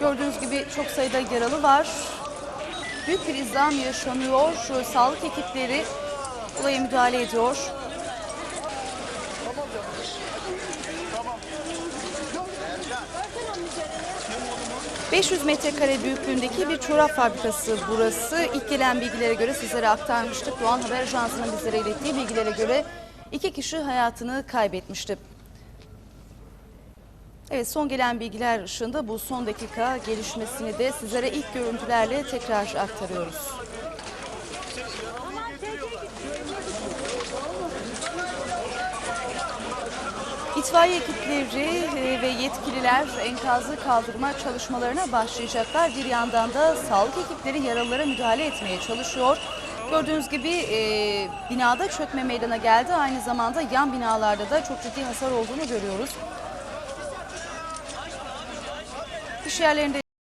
Gördüğünüz gibi çok sayıda yaralı var. Büyük bir izdiham yaşanıyor. Sağlık ekipleri olaya müdahale ediyor. ...500 metrekare büyüklüğündeki bir çorap fabrikası burası. İlk gelen bilgilere göre sizlere aktarmıştık. Doğan Haber Ajansı'nın bizlere ilettiği bilgilere göre... ...iki kişi hayatını kaybetmişti. Evet son gelen bilgiler ışığında bu son dakika gelişmesini de sizlere ilk görüntülerle tekrar aktarıyoruz. İtfaiye ekipleri e, ve yetkililer enkazı kaldırma çalışmalarına başlayacaklar. Bir yandan da sağlık ekipleri yaralılara müdahale etmeye çalışıyor. Gördüğünüz gibi e, binada çökme meydana geldi. Aynı zamanda yan binalarda da çok ciddi hasar olduğunu görüyoruz. alkışlayanların